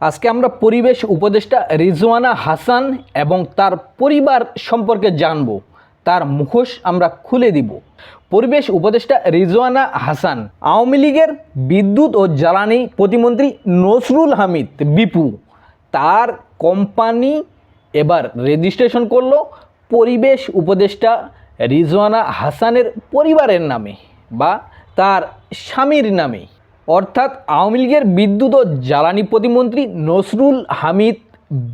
আজকে আমরা পরিবেশ উপদেষ্টা রিজওয়ানা হাসান এবং তার পরিবার সম্পর্কে জানব। তার মুখোশ আমরা খুলে দিব। পরিবেশ উপদেষ্টা রিজওয়ানা হাসান, আওয়ামী লীগের বিদ্যুৎ ও জ্বালানি প্রতিমন্ত্রী নসরুল হামিদ বিপু, তার কোম্পানি এবার রেজিস্ট্রেশন করল পরিবেশ উপদেষ্টা রিজওয়ানা হাসানের পরিবারের নামে বা তার স্বামীর নামে। অর্থাৎ আওয়ামী লীগের বিদ্যুৎ ও জ্বালানি প্রতিমন্ত্রী নসরুল হামিদ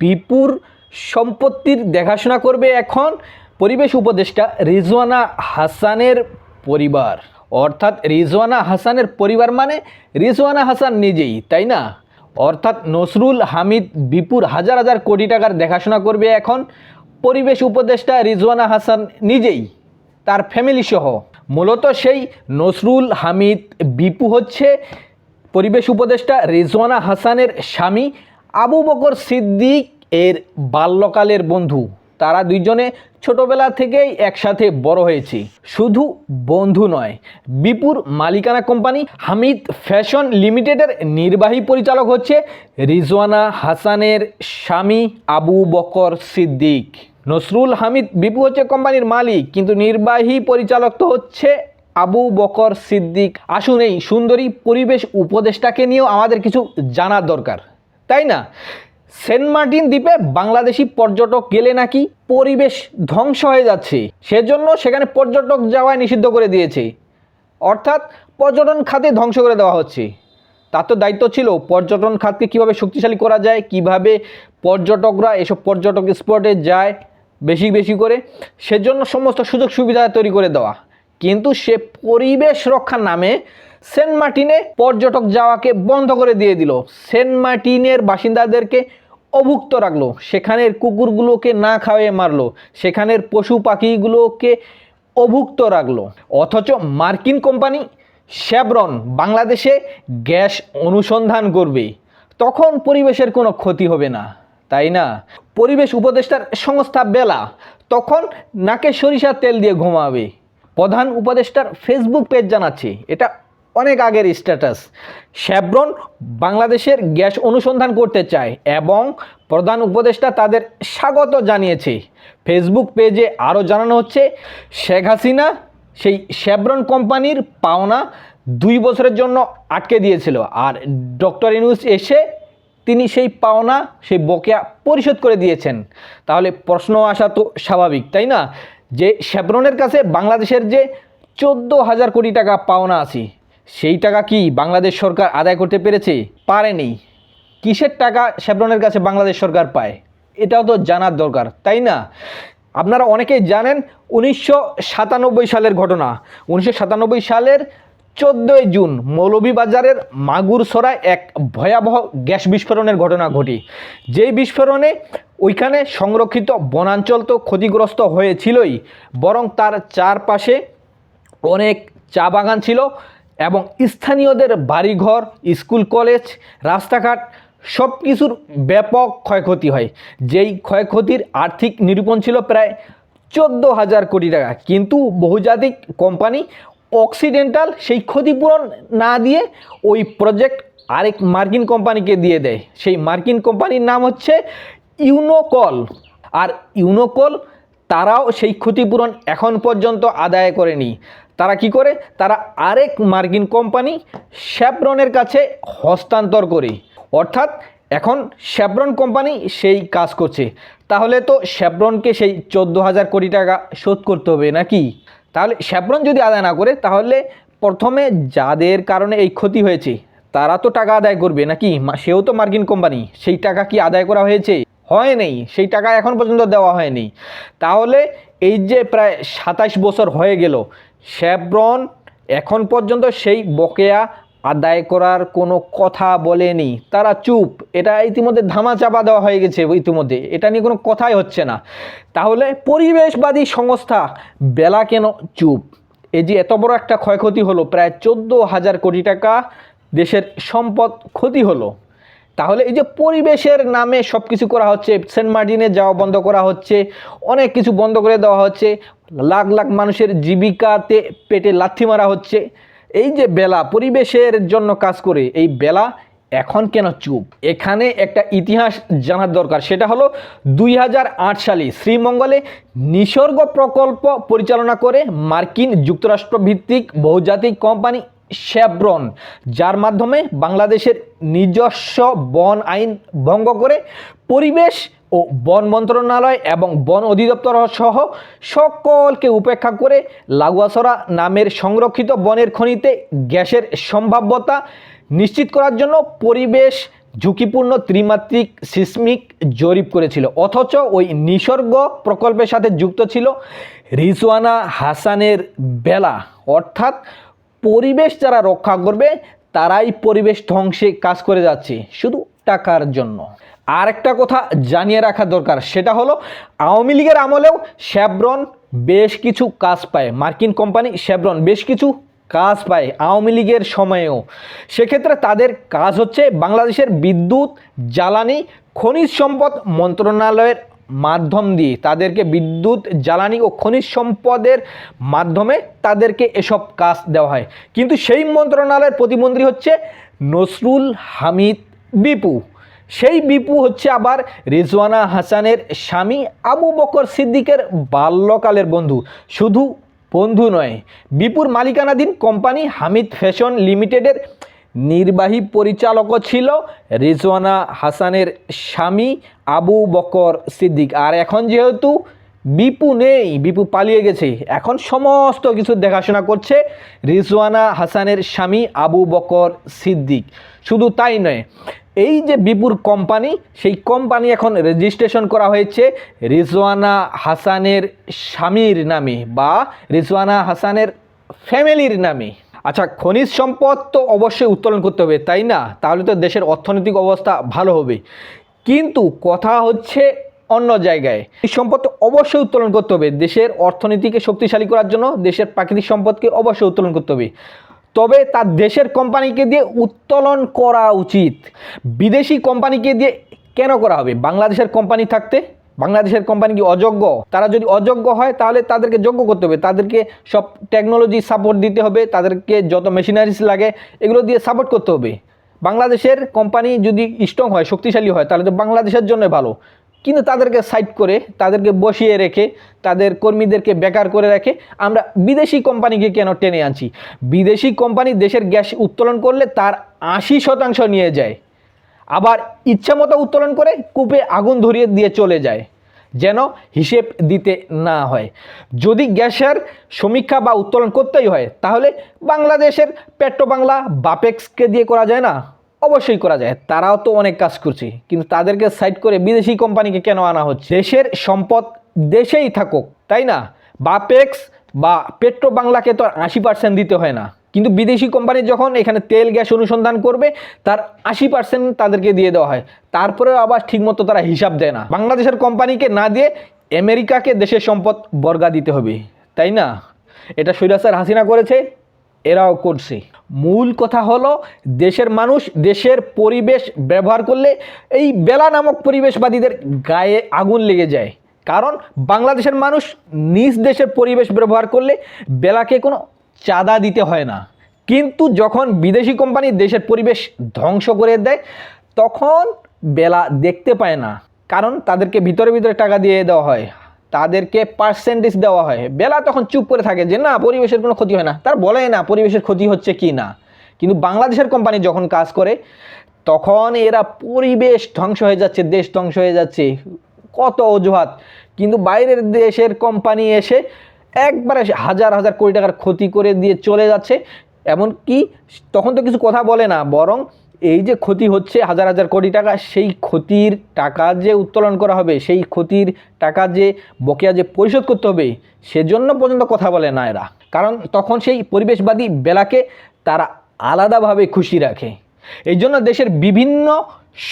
বিপুর সম্পত্তির দেখাশোনা করবে এখন পরিবেশ উপদেষ্টা রিজওয়ানা হাসানের পরিবার। অর্থাৎ রিজওয়ানা হাসানের পরিবার মানে রিজওয়ানা হাসান নিজেই, তাই না? অর্থাৎ নসরুল হামিদ বিপুর হাজার হাজার কোটি টাকার দেখাশোনা করবে এখন পরিবেশ উপদেষ্টা রিজওয়ানা হাসান নিজেই, তার ফ্যামিলি সহ। মূলত সেই নসরুল হামিদ বিপু হচ্ছে পরিবেশ উপদেষ্টা রিজওয়ানা হাসানের স্বামী আবু বকর সিদ্দিক এর বাল্যকালের বন্ধু। তারা দুইজনে ছোটবেলা থেকেই একসাথে বড় হয়েছে। শুধু বন্ধু নয়, বিপুর মালিকানা কোম্পানি হামিদ ফ্যাশন লিমিটেডের নির্বাহী পরিচালক হচ্ছে রিজওয়ানা হাসানের স্বামী আবু বকর সিদ্দিক। নসরুল হামিদ বিপু হচ্ছে কোম্পানির মালিক, কিন্তু নির্বাহী পরিচালক তো হচ্ছে আবু বকর সিদ্দিক। আসুন এই সুন্দরী পরিবেশ উপদেষ্টাকে নিয়েও আমাদের কিছু জানার দরকার। তাই না? সেন্ট মার্টিন দ্বীপে বাংলাদেশি পর্যটক গেলে নাকি পরিবেশ ধ্বংস হয়ে যাচ্ছে, সেজন্য সেখানে পর্যটক যাওয়ায় নিষিদ্ধ করে দিয়েছে। অর্থাৎ পর্যটন খাতে ধ্বংস করে দেওয়া হচ্ছে। তার তো দায়িত্ব ছিল, পর্যটন খাতকে কীভাবে শক্তিশালী করা যায়, কীভাবে পর্যটকরা এসব পর্যটক স্পটে যায় বেশি বেশি করে, সেজন্য সমস্ত সুযোগ সুবিধা তৈরি করে দেওয়া। কিন্তু সে পরিবেশ রক্ষার নামে সেন্ট মার্টিনে পর্যটক যাওয়াকে বন্ধ করে দিয়ে দিল। সেন্ট মার্টিনের বাসিন্দাদেরকে অভুক্ত রাখল। সেখানের কুকুরগুলোকে না খাওয়িয়ে মারলো। সেখানের পশু পাখিগুলোকে অভুক্ত রাখল। অথচ মার্কিন কোম্পানি শেভরন বাংলাদেশে গ্যাস অনুসন্ধান করবে। তখন পরিবেশের কোনো ক্ষতি হবে না, তাই না? পরিবেশ উপদেষ্টার সংস্থা বেলা। তখন নাকে সরিষার তেল দিয়ে ঘুমাবে। প্রধান উপদেষ্টার ফেসবুক পেজ জানাচ্ছে, এটা অনেক আগের স্ট্যাটাস। শেভরন বাংলাদেশের গ্যাস অনুসন্ধান করতে চায় এবং প্রধান উপদেষ্টা তাদের স্বাগত জানিয়েছে। ফেসবুক পেজে আরও জানানো হচ্ছে, শেখ হাসিনা সেই শেভরন কোম্পানির পাওনা দুই বছরের জন্য আটকে দিয়েছিল। আর ডক্টর ইনুস এসে তিনি সেই পাওনা, সেই বকেয়া পরিশোধ করে দিয়েছেন। তাহলে প্রশ্ন আসা তো স্বাভাবিক, তাই না? যে শেভরনের কাছে বাংলাদেশের যে চোদ্দ হাজার কোটি টাকা পাওনা আছে, সেই টাকা কি বাংলাদেশ সরকার আদায় করতে পেরেছে? পারেনি কিসের টাকা শেভরনের কাছে বাংলাদেশ সরকার পায়? এটাও তো জানার দরকার, তাই না? আপনারা অনেকেই জানেন, উনিশশো সাতানব্বই সালের ঘটনা। উনিশশো সাতানব্বই সালের চোদ্দোই জুন মৌলভীবাজারের মাগুরসরায় এক ভয়াবহ গ্যাস বিস্ফোরণের ঘটনা ঘটে। যেই বিস্ফোরণে ওইখানে সংরক্ষিত বনাঞ্চল তো ক্ষতিগ্রস্ত হয়েছিলই, বরং তার চারপাশে অনেক চা বাগান ছিল এবং স্থানীয়দের বাড়িঘর, স্কুল কলেজ, রাস্তাঘাট সব কিছুর ব্যাপক ক্ষয়ক্ষতি হয়। যেই ক্ষয়ক্ষতির আর্থিক নিরূপণ ছিল প্রায় চোদ্দ হাজার কোটি টাকা। কিন্তু বহুজাতিক কোম্পানি অক্সিডেন্টাল সেই ক্ষতিপূরণ না দিয়ে ওই প্রজেক্ট আরেক মার্কিন কোম্পানিকে দিয়ে দেয়। সেই মার্কিন কোম্পানির নাম হচ্ছে ইউনোকল। আর ইউনোকল তারাও সেই ক্ষতিপূরণ এখন পর্যন্ত আদায় করেনি। তারা কি করে? তারা আরেক মার্কিন কোম্পানি শ্যাপ্রনের কাছে হস্তান্তর করে। অর্থাৎ এখন শ্যাব্রন কোম্পানি সেই কাজ করছে। তাহলে তো শ্যাব্রনকে সেই চোদ্দ হাজার কোটি টাকা শোধ করতে হবে নাকি? তাহলে শ্যাব্রন যদি আদায় না করে, তাহলে প্রথমে যাদের কারণে এই ক্ষতি হয়েছে, তারা তো টাকা আদায় করবে নাকি? সেও তো মার্কিন কোম্পানি, সেই টাকা কি আদায় করা হয়েছে? হয় নেই, সেই টাকা এখন পর্যন্ত দেওয়া হয়নি তাহলে এই যে প্রায় সাতাশ বছর হয়ে গেল শ্যাব্রন এখন পর্যন্ত সেই বকেয়া আদায় করার কোনো কথা বলেনি। তারা চুপ। এটা ইতিমধ্যে ধামা চাপা দেওয়া হয়ে গেছে ইতিমধ্যে। এটা নিয়ে কোনো কথাই হচ্ছে না। তাহলে পরিবেশবাদী সংস্থা বেলা কেন চুপ? এই যে এত বড় একটা ক্ষয়ক্ষতি হলো, প্রায় চোদ্দ হাজার কোটি টাকা দেশের সম্পদ ক্ষতি হলো। তাহলে এই যে পরিবেশের নামে সব কিছু করা হচ্ছে, সেন্ট মার্টিনে যাওয়া বন্ধ করা হচ্ছে, অনেক কিছু বন্ধ করে দেওয়া হচ্ছে, লাখ লাখ মানুষের জীবিকাতে পেটে লাথি মারা হচ্ছে এই যে বেলা, পরিবেশের জন্য কাজ করে, এই বেলা এখন কেন চুপ? এখানে একটা ইতিহাস জানার দরকার, সেটা হলো দুই হাজার আট সালে শ্রীমঙ্গলে নিসর্গ প্রকল্প পরিচালনা করে মার্কিন যুক্তরাষ্ট্র ভিত্তিক বহুজাতিক কোম্পানি শেভরন যার মাধ্যমে বাংলাদেশের নিজস্ব বন আইন ভঙ্গ করে পরিবেশ ও বন মন্ত্রণালয় এবং বন অধিদপ্তর সহ সকলকে উপেক্ষা করে লাগুয়াছড়া নামের সংরক্ষিত বনের খনিতে গ্যাসের সম্ভাব্যতা নিশ্চিত করার জন্য পরিবেশ ঝুঁকিপূর্ণ ত্রিমাত্রিক সিসমিক জরিপ করেছিল। অথচ ওই নিসর্গ প্রকল্পের সাথে যুক্ত ছিল রিজওয়ানা হাসানের বেলা। অর্থাৎ পরিবেশ যারা রক্ষা করবে, তারাই পরিবেশ ধ্বংসে কাজ করে যাচ্ছে। শুধু টাকার জন্য। আর একটা কথা জানিয়ে রাখা দরকার, সেটা হলো আওয়ামী লীগের আমলেও শ্যাব্রন বেশ কিছু কাজ পায়। মার্কিন কোম্পানি শ্যাব্রন বেশ কিছু কাজ পায় আওয়ামী লীগের সময়েও। সেক্ষেত্রে তাদের কাজ হচ্ছে বাংলাদেশের বিদ্যুৎ, জ্বালানি, খনিজ সম্পদ মন্ত্রণালয়ের মাধ্যম দিয়ে। তাদেরকে বিদ্যুৎ, জ্বালানি ও খনিজ সম্পদের মাধ্যমে তাদেরকে এসব কাজ দেওয়া হয়। কিন্তু সেই মন্ত্রণালয়ের প্রতিমন্ত্রী হচ্ছে নসরুল হামিদ বিপু। সেই বিপু হচ্ছে আবার রিজওয়ানা হাসানের স্বামী আবু বকর সিদ্দিকের বাল্যকালের বন্ধু। শুধু বন্ধু নয়, বিপুর মালিকানাধীন কোম্পানি হামিদ ফ্যাশন লিমিটেডের নির্বাহী পরিচালকও ছিল রিজওয়ানা হাসানের স্বামী আবু বকর সিদ্দিক। আর এখন যেহেতু বিপু নেই, বিপু পালিয়ে গেছে। এখন সমস্ত কিছু দেখাশোনা করছে রিজওয়ানা হাসানের স্বামী আবু বকর সিদ্দিক। শুধু তাই নয়, এই যে বিপুর কোম্পানি সেই কোম্পানি এখন রেজিস্ট্রেশন করা হয়েছে রিজওয়ানা হাসানের স্বামীর নামে বা রিজওয়ানা হাসানের ফ্যামিলির নামে। আচ্ছা খনিজ সম্পদ তো অবশ্যই উত্তোলন করতে হবে, তাই না? তাহলে তো দেশের অর্থনৈতিক অবস্থা ভালো হবে। কিন্তু কথা হচ্ছে অন্য জায়গায়। এই সম্পদ অবশ্যই উত্তোলন করতে হবে। দেশের অর্থনীতিকে শক্তিশালী করার জন্য দেশের প্রাকৃতিক সম্পদকে অবশ্যই উত্তোলন করতে হবে। তবে তার দেশের কোম্পানিকে দিয়ে উত্তোলন করা উচিত। বিদেশি কোম্পানিকে দিয়ে কেন করা হবে? বাংলাদেশের কোম্পানি থাকতে বাংলাদেশের কোম্পানি কি অযোগ্য? তারা যদি অযোগ্য হয়, তাহলে তাদেরকে যোগ্য করতে হবে। তাদেরকে সব টেকনোলজি সাপোর্ট দিতে হবে। তাদেরকে যত মেশিনারিজ লাগে, এগুলো দিয়ে সাপোর্ট করতে হবে। বাংলাদেশের কোম্পানি যদি স্ট্রং হয়, শক্তিশালী হয়, তাহলে তো বাংলাদেশের জন্য ভালো। কিন্তু তাদেরকে সাইড করে, তাদেরকে বসিয়ে রেখে, তাদের কর্মীদেরকে বেকার করে রেখে আমরা বিদেশি কোম্পানিকে কেন টেনে আনছি? বিদেশি কোম্পানি দেশের গ্যাস উত্তোলন করলে তার আশি শতাংশ নিয়ে যায়। আবার ইচ্ছামতো উত্তোলন করে কূপে আগুন ধরিয়ে দিয়ে চলে যায়, যেন হিসেব দিতে না হয়। যদি গ্যাসের সমীক্ষা বা উত্তোলন করতেই হয়, তাহলে বাংলাদেশের পেট্রো বাংলা বাপেক্সকে দিয়ে করা যায় না? অবশ্যই করা যায়। তারাও তো অনেক কাজ করছে, কিন্তু তাদেরকে সাইড করে বিদেশি কোম্পানিকে কেন আনা হচ্ছে? দেশের সম্পদ দেশেই থাকুক, তাই না? বাপেক্স বা পেট্রো বাংলাকে তো আশি পার্সেন্ট দিতে হয় না। কিন্তু বিদেশি কোম্পানি যখন এখানে তেল, গ্যাস অনুসন্ধান করবে, তার আশি পার্সেন্ট তাদেরকে দিয়ে দেওয়া হয়। তারপরেও আবার ঠিকমতো তারা হিসাব দেয় না। বাংলাদেশের কোম্পানিকে না দিয়ে আমেরিকাকে দেশের সম্পদ বর্গা দিতে হবে, তাই না? এটা স্বৈরাচার হাসিনা করেছে এরাও করছে। মূল কথা হলো, দেশের মানুষ দেশের পরিবেশ ব্যবহার করলে এই বেলা নামক পরিবেশবাদীদের গায়ে আগুন লেগে যায়। কারণ বাংলাদেশের মানুষ নিজ দেশের পরিবেশ ব্যবহার করলে বেলাকে কোনো চাঁদা দিতে হয় না। কিন্তু যখন বিদেশি কোম্পানি দেশের পরিবেশ ধ্বংস করে দেয়, তখন বেলা দেখতে পায় না। কারণ তাদেরকে ভিতরে ভিতরে টাকা দিয়ে দেওয়া হয়। তাদেরকে পার্সেন্টেজ দেওয়া হয়। বেলা তখন চুপ করে থাকে যে, না, পরিবেশের কোনো ক্ষতি হয় না। তার বলে, না, পরিবেশের ক্ষতি হচ্ছে কি না? কিন্তু বাংলাদেশের কোম্পানি যখন কাজ করে, তখন এরা পরিবেশ ধ্বংস হয়ে যাচ্ছে, দেশ ধ্বংস হয়ে যাচ্ছে। কত অজুহাত। কিন্তু বাইরের দেশের কোম্পানি এসে একবারে হাজার হাজার কোটি টাকার ক্ষতি করে দিয়ে চলে যাচ্ছে। এমনকি তখন তো কিছু কথা বলে না, বরং এই যে ক্ষতি হচ্ছে হাজার হাজার কোটি টাকা, সেই ক্ষতির টাকা যে উত্তোলন করা হবে, সেই ক্ষতির টাকা যে বকেয়া যে পরিশোধ করতে হবে, সেজন্য পর্যন্ত কথা বলে না এরা। কারণ তখন সেই পরিবেশবাদী বেলাকে তারা আলাদাভাবে খুশি রাখে। এই জন্য দেশের বিভিন্ন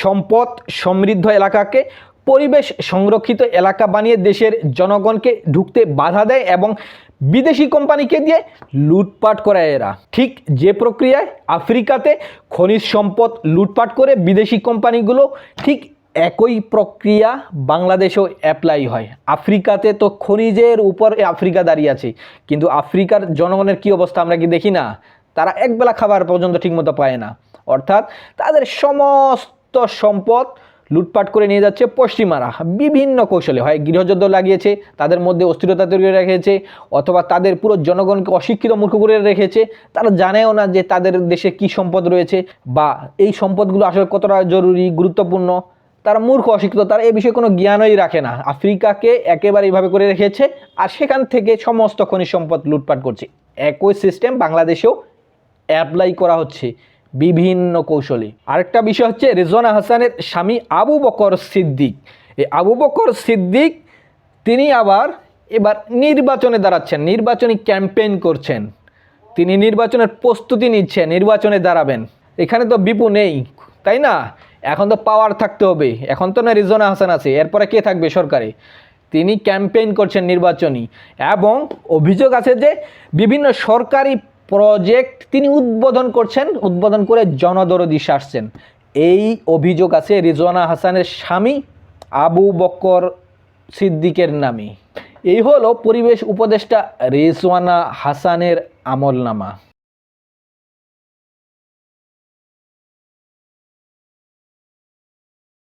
সম্পদ সমৃদ্ধ এলাকাকে, পরিবেশ সংরক্ষিত এলাকা বানিয়ে দেশের জনগণকে ঢুকতে বাধা দেয় এবং বিদেশি কোম্পানিকে দিয়ে লুটপাট করায় এরা। ঠিক যে প্রক্রিয়ায় আফ্রিকাতে খনিজ সম্পদ লুটপাট করে বিদেশি কোম্পানিগুলো ঠিক একই প্রক্রিয়া বাংলাদেশেও অ্যাপ্লাই হয়। আফ্রিকাতে তো খনিজের উপর আফ্রিকা দাঁড়িয়ে আছে। কিন্তু আফ্রিকার জনগণের কি অবস্থা আমরা কি দেখি না? তারা একবেলা খাবার পর্যন্ত ঠিকমতো পায় না। অর্থাৎ তাদের সমস্ত সম্পদ লুটপাট করে নিয়ে যাচ্ছে পশ্চিমারা। বিভিন্ন কৌশলে হয়, গৃহযুদ্ধ লাগিয়েছে, তাদের মধ্যে অস্থিরতা তৈরি রেখেছে, অথবা তাদের পুরো জনগণকে অশিক্ষিত মূর্খ করে রেখেছে। তারা জানেও না যে তাদের দেশে কি সম্পদ রয়েছে বা এই সম্পদগুলো আসলে কতটা জরুরি, গুরুত্বপূর্ণ। তারা মূর্খ, অশিক্ষিত, তারা এ বিষয়ে কোনো জ্ঞানই রাখে না। আফ্রিকাকে একেবারে এইভাবে করে রেখেছে আর সেখান থেকে সমস্ত খনিজ সম্পদ লুটপাট করছে। একই সিস্টেম বাংলাদেশেও অ্যাপ্লাই করা হচ্ছে। বিভিন্ন কৌশলে। আরেকটা বিষয় হচ্ছে রেজওয়ানা হাসানের স্বামী আবু বকর সিদ্দিক। এই আবু বকর সিদ্দিক, তিনি আবার এবার নির্বাচনে দাঁড়াচ্ছেন, নির্বাচনী ক্যাম্পেইন করছেন। তিনি নির্বাচনের প্রস্তুতি নিচ্ছেন, নির্বাচনে দাঁড়াবেন। এখানে তো বিপু নেই, তাই না? এখন তো পাওয়ার থাকতে হবে। এখন তো না রিজওয়ানা হাসান আছে, এরপরে কে থাকবে সরকারে? তিনি ক্যাম্পেইন করছেন নির্বাচনী। এবং অভিযোগ আছে যে বিভিন্ন সরকারি প্রজেক্ট তিনি উদ্বোধন করছেন, উদ্বোধন করে জনদরদি সারছেন। এই অভিযোগ আছে রিজওয়ানা হাসানের স্বামী আবু বক্কর সিদ্দিকের নামে। এই হলো পরিবেশ উপদেষ্টা রিজওয়ানা হাসানের আমলনামা।